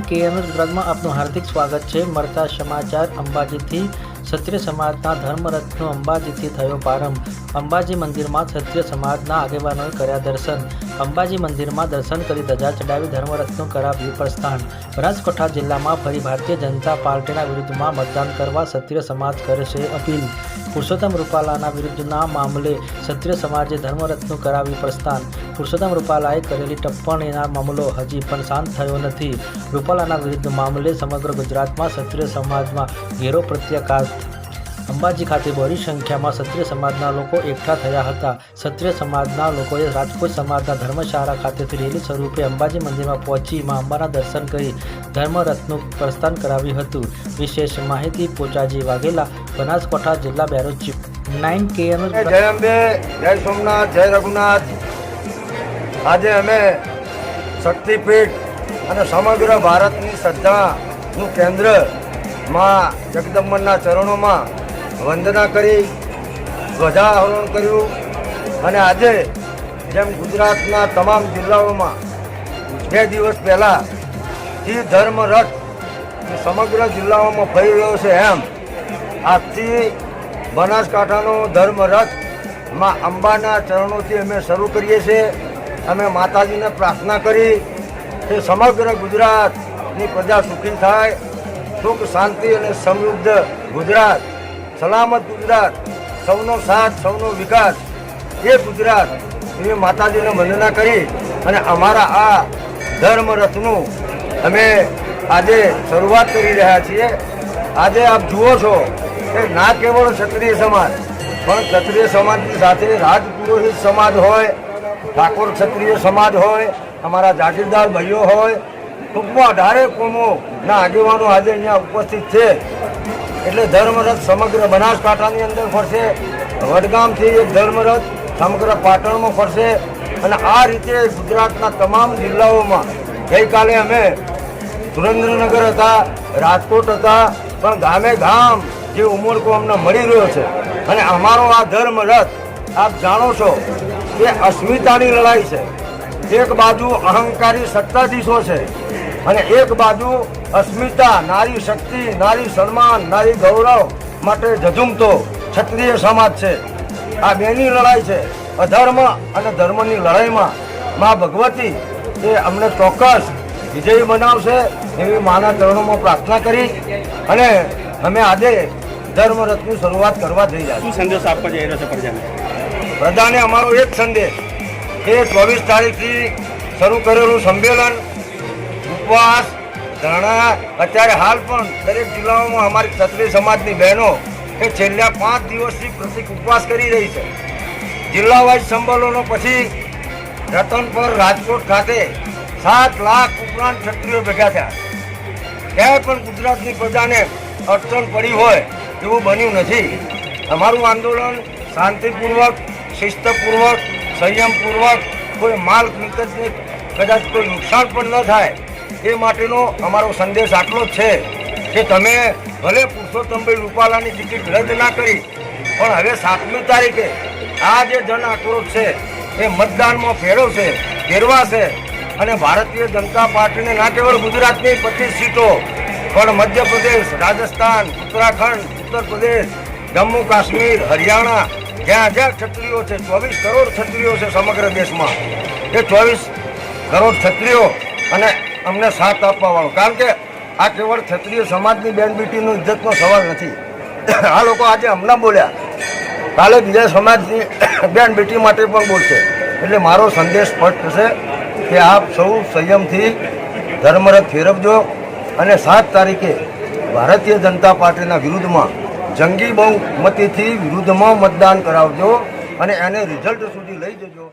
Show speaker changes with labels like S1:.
S1: KM વિભાગમાં આપનું હાર્દિક સ્વાગત છે. મળતા સમાચાર અંબાજીથી ક્ષત્રિય સમાજના ધર્મરથનો અંબાજીથી થયો પ્રારંભ. અંબાજી મંદિરમાં ક્ષત્રિય સમાજના આગેવાનોએ કર્યા દર્શન. અંબાજી મંદિરમાં દર્શન કરી ધજા ચડાવી ધર્મરથનું કરાવ્યું પ્રસ્થાન. બનાસકાંઠા જિલ્લામાં ફરી ભારતીય જનતા પાર્ટીના વિરુદ્ધમાં મતદાન કરવા ક્ષત્રિય સમાજ કરશે અપીલ. પુરુષોત્તમ રૂપાલાના વિરુદ્ધના મામલે ક્ષત્રિય સમાજે ધર્મરથનું કરાવ્યું પ્રસ્થાન. પુરુષોત્તમ રૂપાલાએ કરેલી ટપ્પણીના મામલો હજી પણ શાંત થયો નથી. રૂપાલાના વિરુદ્ધ મામલે સમગ્ર ગુજરાતમાં ક્ષત્રિય સમાજમાં ઘેરો પ્રત્યાઘાત. અંબાજી ખાતે બહોળી સંખ્યામાં ક્ષત્રિય સમાજના લોકો એકઠા થયા હતા. ક્ષત્રિય સમાજના લોકોએ રાજકોટ સમાજના ધર્મશાળા ખાતેથી રેલી સ્વરૂપે અંબાજી મંદિરમાં પહોંચી મા અંબાના દર્શન કરી ધર્મરથનું પ્રસ્થાન કરાવ્યું હતું. વિશેષ માહિતી પોચાજી વાઘેલા, બનાસકાંઠા જિલ્લા બેરોજ નાઇન કે
S2: જય અંબે જય સોમનાથ, જય રઘુનાથ. આજે અમે શક્તિપીઠ અને સમગ્ર ભારતની શ્રદ્ધાનું કેન્દ્રમાં જગદંબરના ચરણોમાં વંદના કરી, ધ્વજારોહણ કર્યું અને આજે જેમ ગુજરાતના તમામ જિલ્લાઓમાં બે દિવસ પહેલાં જે ધર્મ રથ સમગ્ર જિલ્લાઓમાં ફરી રહ્યો છે એમ આજથી બનાસકાંઠાનો ધર્મ રથમાં અંબાના ચરણોથી અમે શરૂ કરીએ છીએ. અમે માતાજીને પ્રાર્થના કરી કે સમગ્ર ગુજરાતની પ્રજા સુખી થાય, સુખ, શાંતિ અને સમૃદ્ધ ગુજરાત, સલામત ગુજરાત, સૌનો સાથ, સૌનો વિકાસ. એ ગુજરાત એવી માતાજીને વંદના કરી અને અમારા આ ધર્મ રથનું અમે આજે શરૂઆત કરી રહ્યા છીએ. આજે આપ જુઓ છો કે ના કેવળ ક્ષત્રિય સમાજ, પણ ક્ષત્રિય સમાજની સાથે રાજપુરોહિત સમાજ હોય ઠાકોર ક્ષત્રિય સમાજ હોય, અમારા જાગીરદાર ભાઈઓ હોય, ટૂંકમાં અઢારે કોમોના આગેવાનો આજે અહીંયા ઉપસ્થિત છે. એટલે ધર્મરથ સમગ્ર બનાસકાંઠાની અંદર ફરશે, વડગામથી એક ધર્મરથ સમગ્ર પાટણમાં ફરશે અને આ રીતે ગુજરાતના તમામ જિલ્લાઓમાં ગઈકાલે અમે સુરેન્દ્રનગર હતા, રાજકોટ હતા, પણ ગામે ગામ જે ઉમરકો અમને મળી રહ્યો છે. અને અમારો આ ધર્મરથ, આપ જાણો છો કે અસ્મિતાની લડાઈ છે. એક બાજુ અહંકારી સત્તાધીશો છે અને એક બાજુ અસ્મિતા નારી શક્તિ, નારી સન્માન, નારી ગૌરવ માટે ઝઝુમતો ક્ષત્રિય સમાજ છે. આ બેની લડાઈ છે. અધર્મ અને ધર્મની લડાઈમાં મા ભગવતી એ અમને ચોક્કસ વિજયી બનાવશે એવી માના ચરણોમાં પ્રાર્થના કરી અને અમે આજે ધર્મરથની શરૂઆત કરવા જઈ રહ્યા
S3: શું સંદેશ આપવા જઈ રહ્યો છે પ્રજાને?
S2: પ્રજાને અમારો એક સંદેશ કે ચોવીસ તારીખથી શરૂ કરેલું સંમેલન, ઉપવાસ, ધરણા, અત્યારે હાલ પણ દરેક જિલ્લાઓમાં અમારી ક્ષત્રિય સમાજની બહેનો એ છેલ્લા પાંચ દિવસથી પ્રતિક ઉપવાસ કરી રહી છે. જિલ્લા વાઇઝ સંમેલનો પછી રતનપર રાજકોટ ખાતે સાત લાખ ઉપરાંત ક્ષત્રિયો ભેગા થયા. ક્યાંય પણ ગુજરાતની પ્રજાને અડચણ પડી હોય એવું બન્યું નથી. અમારું આંદોલન શાંતિપૂર્વક શિસ્તપૂર્વક, સંયમપૂર્વક કોઈ માલ મિલકતને કદાચ કોઈ નુકસાન પણ ન થાય, એ માટેનો અમારો સંદેશ આટલો જ છે કે તમે ભલે પુરુષોત્તમભાઈ રૂપાલાની ટિકિટ રદ ના કરી, પણ હવે સાતમી તારીખે આ જે જન આક્રોશ છે, એ મતદાનમાં ફેરવશે ફેરવાશે અને ભારતીય જનતા પાર્ટીને ના કેવળ ગુજરાતની પચીસ સીટો, પણ મધ્યપ્રદેશ, રાજસ્થાન, ઉત્તરાખંડ ઉત્તર પ્રદેશ જમ્મુ કાશ્મીર, હરિયાણા જ્યાં જ્યાં ક્ષત્રિયો છે, ચોવીસ કરોડ ક્ષત્રિયો છે સમગ્ર દેશમાં. એ ચોવીસ કરોડ ક્ષત્રિયો અને અમને સાથ આપવાવાળો. કારણ કે આ કેવળ ક્ષત્રિય સમાજની બેન બેટીનો ઇજ્જતનો સવાલ નથી. આ લોકો આજે હમણાં બોલ્યા. કાલે બીજા સમાજની બેન બેટી માટે પણ બોલશે. એટલે મારો સંદેશ સ્પષ્ટ છે કે આપ સૌ સંયમથી ધર્મરથ ફેરવજો અને સાત તારીખે ભારતીય જનતા પાર્ટીના વિરુદ્ધમાં જંગી બહુમતીથી વિરુદ્ધમાં મતદાન કરાવજો અને એને રિઝલ્ટ સુધી લઈ જજો.